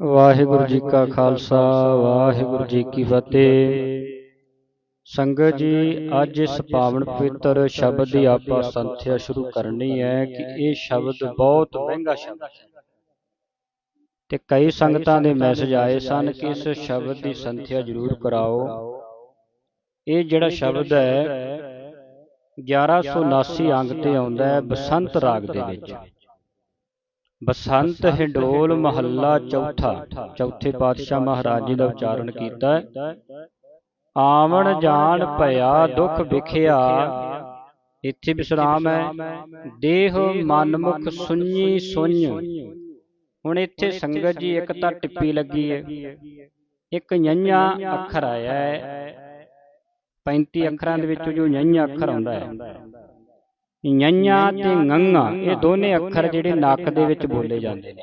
ਵਾਹਿਗੁਰੂ ਜੀ ਕਾ ਖਾਲਸਾ ਵਾਹਿਗੁਰੂ ਜੀ ਕੀ ਫਤਿਹ। ਸੰਗਤ ਜੀ ਅੱਜ ਇਸ ਪਾਵਨ ਪਵਿੱਤਰ ਸ਼ਬਦ ਦੀ ਆਪਾਂ ਸੰਥਿਆ ਸ਼ੁਰੂ ਕਰਨੀ ਹੈ ਕਿ ਇਹ ਸ਼ਬਦ ਬਹੁਤ ਮਹਿੰਗਾ ਸ਼ਬਦ ਹੈ। ਤੇ ਕਈ ਸੰਗਤਾਂ ਦੇ ਮੈਸੇਜ ਆਏ ਸਨ ਕਿ ਇਸ ਸ਼ਬਦ ਦੀ ਸੰਥਿਆ ਜ਼ਰੂਰ ਕਰਾਓ। ਇਹ ਜਿਹੜਾ ਸ਼ਬਦ ਹੈ 1179 ਅੰਗ ਤੇ ਆਉਂਦਾ ਹੈ ਬਸੰਤ ਰਾਗ ਦੇ ਵਿੱਚ। ਬਸੰਤ ਹਿੰਡੋਲ ਮਹੱਲਾ ਚੌਥਾ। ਚੌਥੇ ਪਾਤਸ਼ਾਹ ਮਹਾਰਾਜ ਜੀ ਦਾ ਉਚਾਰਨ ਕੀਤਾ। ਆਵਣ ਜਾਣ ਭਇਆ ਦੁੱਖ ਵਿਖਿਆ। ਇੱਥੇ ਵਿਸਰਾਮ ਹੈ। ਦੇਹ ਮਨ ਮੁਖ ਸੁඤੀ ਸੁඤ ਹੁਣ ਇੱਥੇ ਸੰਗਤ ਜੀ ਇੱਕ ਤਾਂ ਟਿੱਪੀ ਲੱਗੀ ਹੈ। ਇੱਕ ਯੰਨ੍ਹਾ ਅੱਖਰ ਆਇਆ ਹੈ। 35 ਅੱਖਰਾਂ ਦੇ ਵਿੱਚੋਂ ਜੋ ਯੰਨ੍ਹਾ ਅੱਖਰ ਆਉਂਦਾ ਹੈ। ਯੰਨ੍ਹਾ ਤੇ ngੰਗਾ ਇਹ ਦੋਨੇ ਅੱਖਰ ਜਿਹੜੇ ਨੱਕ ਦੇ ਵਿੱਚ ਬੋਲੇ ਜਾਂਦੇ ਨੇ।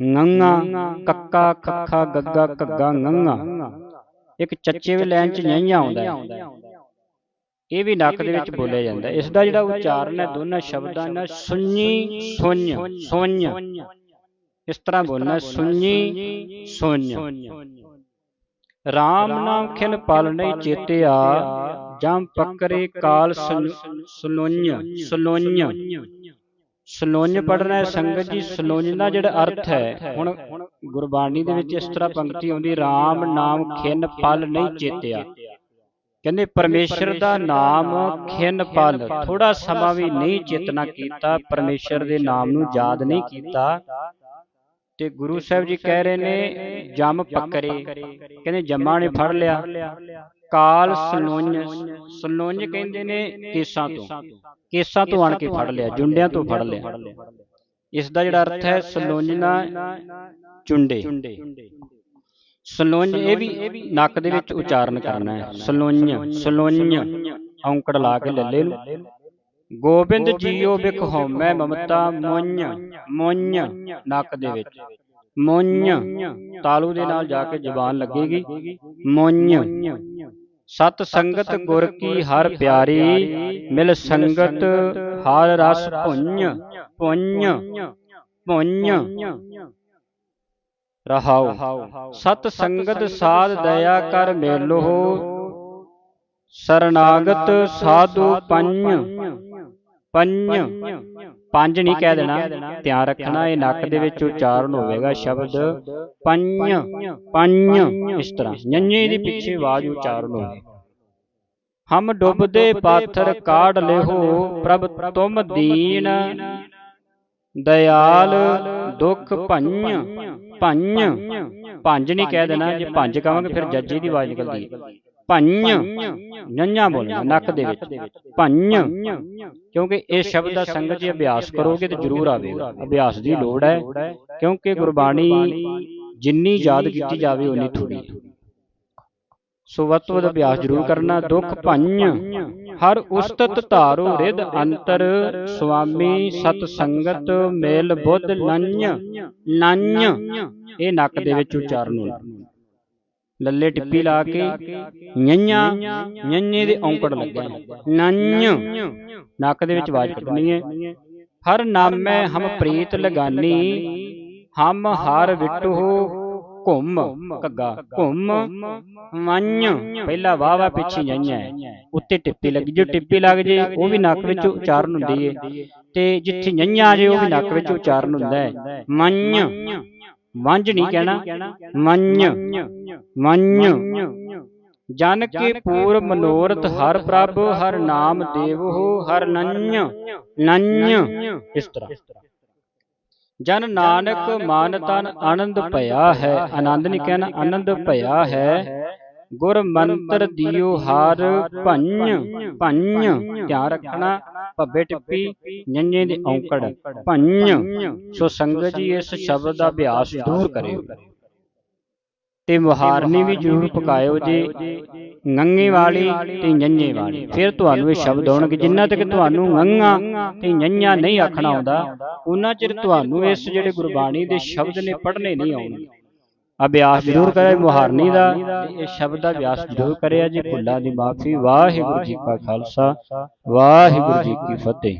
ngੰਗਾ ਕੱਕਾ ਖੱਖਾ ਗੱਗਾ ਘੱਗਾ ngੰਗਾ ਇੱਕ ਚੱਚੇ ਵੀ ਲਾਈਨ ਚ ਯੰਨ੍ਹਾ ਆਉਂਦਾ ਇਹ ਵੀ ਨੱਕ ਦੇ ਵਿੱਚ ਬੋਲਿਆ ਜਾਂਦਾ। ਇਸ ਦਾ ਜਿਹੜਾ ਉਚਾਰਨ ਹੈ ਦੋਨਾਂ ਸ਼ਬਦਾਂ ਨਾਲ ਸੁਣੀ ਸੁਣ ਸੁਣ ਇਸ ਤਰ੍ਹਾਂ ਬੋਲਣਾ ਸੁਣੀ ਸੁਣ RAM ਨਾਮ ਖਿਨ ਪਲ ਨਹੀਂ ਚੇਤਿਆ ਜਮ ਪਕਰੇ ਕਾਲ ਸਲੋਨ ਸਲੋਨ ਸਲੋਨ ਪੜਨਾ ਹੈ ਸੰਗਤ ਜੀ ਸਲੋਨ ਦਾ ਜਿਹੜਾ ਅਰਥ ਹੈ ਹੁਣ ਗੁਰਬਾਣੀ ਦੇ ਵਿੱਚ ਇਸ ਤਰ੍ਹਾਂ ਪੰਕਤੀ ਆਉਂਦੀ ਰਾਮ ਨਾਮ ਖਿੰਨ ਪਲ ਨਹੀਂ ਚੇਤਿਆ। ਕਹਿੰਦੇ ਪਰਮੇਸ਼ਰ ਦਾ ਨਾਮ ਖਿੰਨ ਪਲ। ਥੋੜਾ ਸਮਾਂ ਵੀ ਨਹੀਂ ਚੇਤਨਾ ਕੀਤਾ ਪਰਮੇਸ਼ਰ ਦੇ ਨਾਮ ਨੂੰ ਯਾਦ ਨਹੀਂ ਕੀਤਾ। ਤੇ ਗੁਰੂ ਸਾਹਿਬ ਜੀ ਕਹਿ ਰਹੇ ਨੇ ਜਮ ਪਕਰੇ। ਕਹਿੰਦੇ ਜਮਾਂ ਨੇ ਫੜ ਲਿਆ। ਕਾਲ ਸਲੋਨ ਸਲੋਂਜ ਕਹਿੰਦੇ ਨੇ ਕੇਸਾਂ ਤੋਂ। ਕੇਸਾਂ ਤੋਂ। ਆਣ ਕੇ ਫੜ ਲਿਆ ਜੁੰਡਿਆਂ ਤੋਂ ਫੜ ਲਿਆ। ਇਸ ਦਾ ਜਿਹੜਾ ਅਰਥ ਹੈ ਸਲੋਂਜਨਾ ਚੁੰਡੇ। ਸਲੋਂਜ ਇਹ ਵੀ ਨੱਕ ਦੇ ਵਿੱਚ ਉਚਾਰਨ ਕਰਨਾ ਹੈ। ਸਲੋਂਜ ਸਲੋਂਜ ਔਂਕੜ ਲਾ ਕੇ ਲੱਲੇ ਨੂੰ ਗੋਬਿੰਦ ਜੀਓ ਬਿਖ ਹਉਮੈ ਮਮਤਾ ਮੁੰਨ ਮੁੰਨ ਨੱਕ ਦੇ ਵਿੱਚ। ਮੁੰਨ ਤਾਲੂ ਦੇ ਨਾਲ ਜਾ ਕੇ ਜ਼ਬਾਨ ਲੱਗੇਗੀ। ਮੁੰਨ ਸਤ ਸੰਗਤ ਗੁਰ ਕੀ ਹਰ ਪਿਆਰੀ ਮਿਲ ਸੰਗਤ ਹਰ ਰਸ ਪੁੰਨ ਪੁੰਨ ਪੁੰਨ ਰਹਾਉ ਸਤ ਸੰਗਤ ਸਾਧ ਦਇਆ ਕਰ ਮੇਲੋ। ਸਰਨਾਗਤ ਸਾਧੂ ਪੰਜ ਪੰਜ ਪੰਜ ਨਹੀਂ ਕਹਿ ਦੇਣਾ ਧਿਆਨ ਰੱਖਣਾ ਇਹ ਨੱਕ ਦੇ ਵਿੱਚ ਉਚਾਰਨ ਹੋਵੇਗਾ ਸ਼ਬਦ ਪੰਜ ਪੰਜ ਇਸ ਤਰ੍ਹਾਂ। ਨੰਨੇ ਦੀ ਪਿੱਛੇ ਆਵਾਜ਼ ਉਚਾਰਨ ਹੋਵੇ। ਹਮ ਡੁੱਬਦੇ ਪਾਥਰ ਕਾੜ ਲਿਹੋ ਪ੍ਰਭ ਤੁਮ ਦੀਨ। ਦਇਆਲ ਦੁਖ ਭੰਨ ਭੰਨ ਪੰਜ ਨਹੀਂ ਕਹਿ ਦੇਣਾ। ਜੇ ਪੰਜ ਕਹਾਂਗੇ ਫਿਰ ਜੱਜੀ ਦੀ ਆਵਾਜ਼ ਨਿਕਲਦੀ ਹੈ। ਭੰਨ ਨੰਨਾ ਬੋਲਣਾ ਨੱਕ ਦੇ ਵਿੱਚ। ਭੰਨ ਕਿਉਂਕਿ ਇਸ ਸ਼ਬਦ ਦਾ ਸੰਗਤ ਜੀ ਅਭਿਆਸ ਕਰੋਗੇ ਤੇ ਜ਼ਰੂਰ ਆਵੇਗਾ। ਅਭਿਆਸ ਦੀ ਲੋੜ ਹੈ ਕਿਉਂਕਿ ਗੁਰਬਾਣੀ ਜਿੰਨੀ ਯਾਦ ਕੀਤੀ ਜਾਵੇ ਉਨੀ ਥੋੜੀ ਸੋ ਵੱਧ ਤੋਂ ਵੱਧ ਅਭਿਆਸ ਜ਼ਰੂਰ ਕਰਨਾ ਦੁੱਖ ਭੰਨ ਹਰ ਉਸਤਤ ਧਾਰੋ ਰਿਦ ਅੰਤਰ ਸੁਆਮੀ ਸਤ ਸੰਗਤ ਮੇਲ ਬੁੱਧ ਨੰਨ ਨੰਨ ਇਹ ਨੱਕ ਦੇ ਵਿੱਚ ਉਚਾਰਨ ਹੋਣਾ ਲੱਲੇ ਟਿੱਪੀ ਲਾ ਕੇ ਨੰਨਿਆ ਨੰਨੇ ਦੇ ਔਂਕੜ ਲੱਗੇ ਨੰਨ ਨੱਕ ਦੇ ਵਿੱਚ ਆਵਾਜ਼ ਕੱਢਣੀ ਹੈ। ਹਰ ਨਾਮੈ ਹਮ ਪ੍ਰੀਤ ਲਗਾਨੀ, ਹਮ ਹਰ ਵਿਟੋ ਘੁੰਮ ਕੱਗਾ ਘੁੰਮ। ਮੰਨ ਪਹਿਲਾ ਵਾਵਾ ਪਿੱਛੇ ਨੰਨਿਆ ਉੱਤੇ ਟਿੱਪੀ ਲੱਗੀ ਜੋ ਟਿੱਪੀ ਲੱਗ ਜੇ, ਉਹ ਵੀ ਨੱਕ ਵਿੱਚ ਉਚਾਰਨ ਹੁੰਦੀ ਹੈ ਤੇ ਜਿੱਥੇ ਨੰਨਿਆ ਆ ਜੇ, ਉਹ ਵੀ ਨੱਕ ਵਿੱਚ ਉਚਾਰਨ ਹੁੰਦਾ ਹੈ। ਮੰਨ ਵੰਜ ਨਹੀਂ ਕਹਿਣਾ। ਮੰਨ ਮੰਨ ਜਨ ਕੇ ਪੂਰ ਮਨੋਰਥ ਹਰ ਪ੍ਰਭ ਹਰ ਨਾਮ ਦੇਵੋ ਹਰ ਨੰਨ ਨੰਨ ਇਸ ਤਰ੍ਹਾਂ। ਜਨ ਨਾਨਕ ਮਨ ਤਨ ਆਨੰਦ ਭਇਆ ਹੈ। ਆਨੰਦ ਨਹੀਂ ਕਹਿਣਾ ਆਨੰਦ ਭਇਆ ਹੈ। ਗੁਰ ਮੰਤਰ ਦਿਓ ਹਰ ਭੰਨ ਭੰਨ ਧਿਆਨ ਰੱਖਣਾ ਭੱਬੇ ਟਿੱਪੀ ਨੰਨੇ ਦੇ ਔਂਕੜ। ਭੰਨ ਸੋ ਸੰਗਤ ਜੀ ਇਸ ਸ਼ਬਦ ਦਾ ਅਭਿਆਸ ਜ਼ਰੂਰ ਕਰਿਓ। ਤੇ ਮੁਹਾਰਨੀ ਵੀ ਜ਼ਰੂਰ ਪਕਾਇਓ ਜੀ। ਨੰਗੇ ਵਾਲੀ ਤੇ ਨੰਨੇ ਵਾਲੀ। ਫਿਰ ਤੁਹਾਨੂੰ ਇਹ ਸ਼ਬਦ ਆਉਣਗੇ, ਜਿੰਨਾ ਤੱਕ ਤੁਹਾਨੂੰ ਨੰਗਾ ਤੇ ਨੰਨਾ ਨਹੀਂ ਆਖਣਾ ਆਉਂਦਾ ਉਹਨਾਂ ਚਿਰ ਤੁਹਾਨੂੰ ਇਸ ਜਿਹੜੇ ਗੁਰਬਾਣੀ ਦੇ ਸ਼ਬਦ ਨੇ ਪੜ੍ਹਨੇ ਨਹੀਂ ਆਉਣਗੇ ਅਭਿਆਸ ਜ਼ਰੂਰ ਕਰੇ ਮੁਹਾਰਨੀ ਦਾ ਤੇ ਇਹ ਸ਼ਬਦ ਦਾ ਅਭਿਆਸ ਜ਼ਰੂਰ ਕਰਿਆ ਜੀ। ਭੁੱਲਾਂ ਦੀ ਮਾਫੀ। ਵਾਹਿਗੁਰੂ ਜੀ ਕਾ ਖਾਲਸਾ, ਵਾਹਿਗੁਰੂ ਜੀ ਕੀ ਫਤਿਹ।